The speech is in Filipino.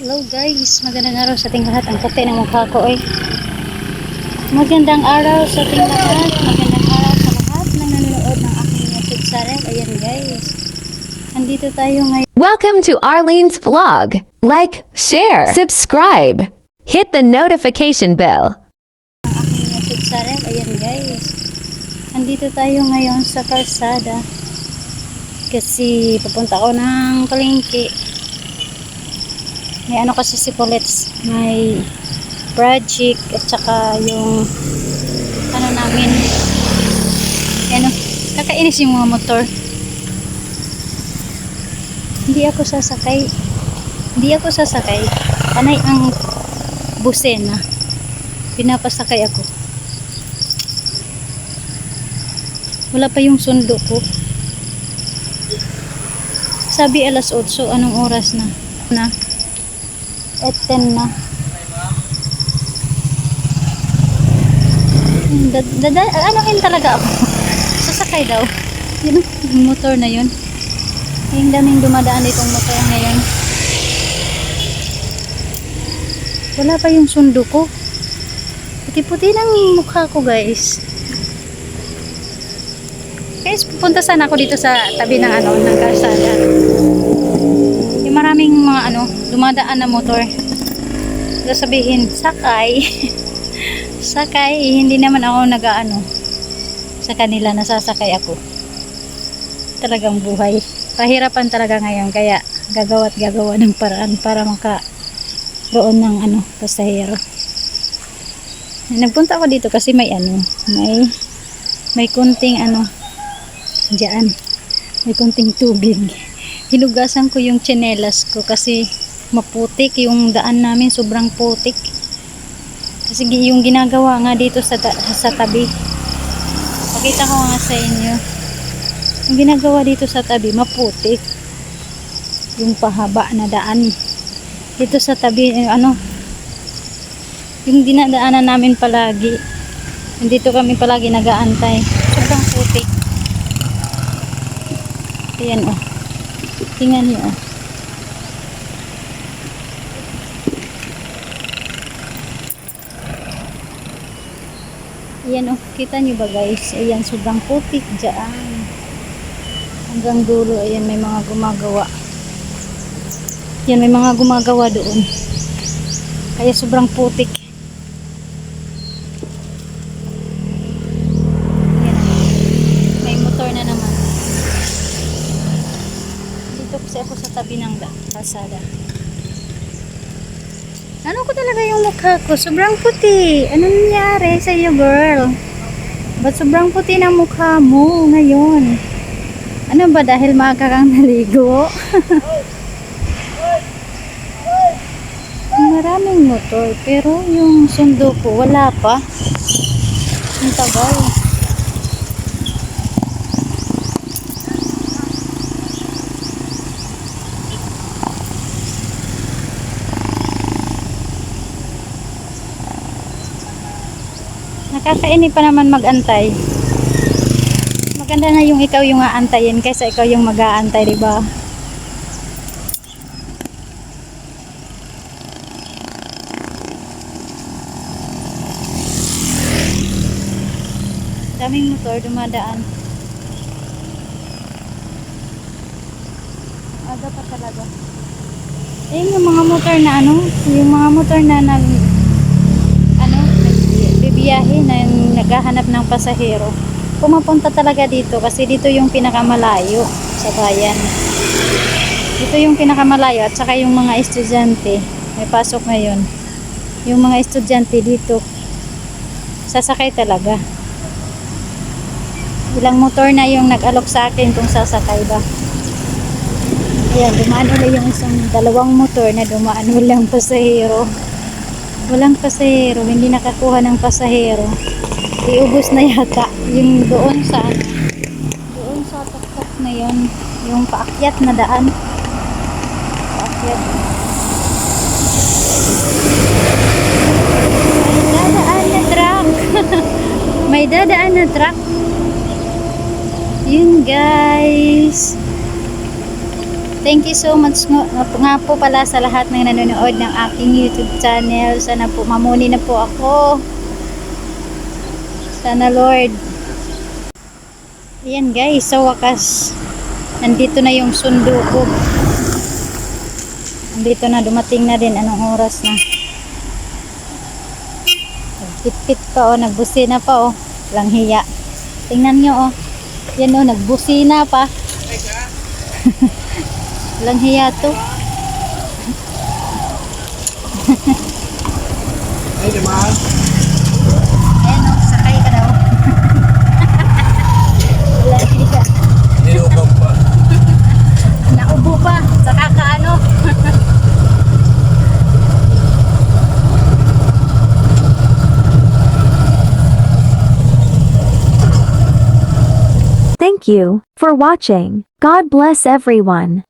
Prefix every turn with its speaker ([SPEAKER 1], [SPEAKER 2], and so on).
[SPEAKER 1] Hello guys, magandang araw sa ating lahat. Ang puti ng mukha ko eh. Magandang araw sa ating lahat. Magandang araw sa lahat ng nanonood ng aking YouTube channel. Ayan guys. Andito tayo ngayon
[SPEAKER 2] Welcome to Arlene's vlog. Like, share, subscribe, hit the notification bell.
[SPEAKER 1] ng aking YouTube channel. Ayan guys. Andito tayo ngayon sa kalsada. Kasi pupunta ako ng palengke. May ano kasi si Colette. May project at saka yung ano namin ano, kakainis yung mga motor. Hindi ako sasakay. Hindi ako sasakay. Anay ang busena. Pinapasakay ako. Wala pa yung sundo ko. Sabi alas 8, anong oras na? Na? At 10 na. Dad, dad, anohin talaga ako. Sasakay daw. Yun, motor na yun. Yung daming dumadaan ditong motor ngayon. Wala pa yung sundo ko. Puti-puti ng mukha ko guys. Guys, pupunta sana ako dito sa tabi ng ano, ng kalsada. Yung maraming mga ano, dumadaan na motor. Sasabihin, sakay. sakay, eh, hindi naman ako nag-ano sa kanila, nasasakay ako. Talagang buhay. Pahirapan talaga ngayon, kaya gagawa't gagawa ng paraan para maka roon ng ano, pasahero. Nagpunta ako dito kasi may ano, may may kunting ano diyan. May kunting tubig. Hinugasan ko yung tsinelas ko kasi maputik yung daan namin sobrang putik. Kasi yung ginagawa nga dito sa sa tabi. Pakita ko nga sa inyo. Yung ginagawa dito sa tabi maputik. Yung pahaba na daan. Dito sa tabi eh, ano yung dinadaanan namin palagi. Dito kami palagi nagaantay. Sobrang putik. Ayan oh. Tingnan niyo oh. Ayan oh. Kita niyo ba guys? Ayan sobrang putik dyan. Hanggang dulo. Ayan may mga gumagawa. Yan may mga gumagawa doon. Kaya sobrang putik. Ayan. May motor na naman. Dito kasi ako sa tabi ng da- kalsada. Ano ko talaga yung mukha ko? Sobrang puti. Ano nangyari sa iyo, girl? Ba't sobrang puti ng mukha mo ngayon? Ano ba dahil maaga kang naligo? Maraming motor, pero yung sundo ko wala pa. Ang tagal. Nakakainip pa naman mag-antay. Maganda na yung ikaw yung aantayin kaysa ikaw yung mag-aantay, di ba? daming motor dumadaan. Aga pa talaga. Eh, yung mga motor na ano, yung mga motor na nag, nagbibiyahe na naghahanap ng pasahero. Pumapunta talaga dito kasi dito yung pinakamalayo sa bayan. Dito yung pinakamalayo at saka yung mga estudyante. May pasok ngayon. Yung mga estudyante dito sasakay talaga ilang motor na yung nag-alok sa akin kung sasakay ba. Ayan, dumaan ulit yung isang dalawang motor na dumaan walang pasahero. Walang pasahero, hindi nakakuha ng pasahero. Iubos na yata yung doon sa doon sa tuktok na yun, yung paakyat na daan. Paakyat. May dadaan na truck. May dadaan na truck. Yun guys. Thank you so much nga, po pala sa lahat ng nanonood ng aking YouTube channel. Sana po mamuni na po ako. Sana Lord. Ayan guys, sa wakas. Nandito na yung sundo ko. Nandito na, dumating na din. Anong oras na? Nagpit-pit pa oh, nagbusina pa oh. Lang hiya. Tingnan nyo oh. Yan oh, nagbusina pa. Lang hiya to.
[SPEAKER 3] Ay, di ba?
[SPEAKER 1] Ayan oh, sakay ka daw. Lang hiya.
[SPEAKER 3] Nilubog pa.
[SPEAKER 1] Naubo pa. Sa kakaano.
[SPEAKER 4] Thank you for watching. God bless everyone.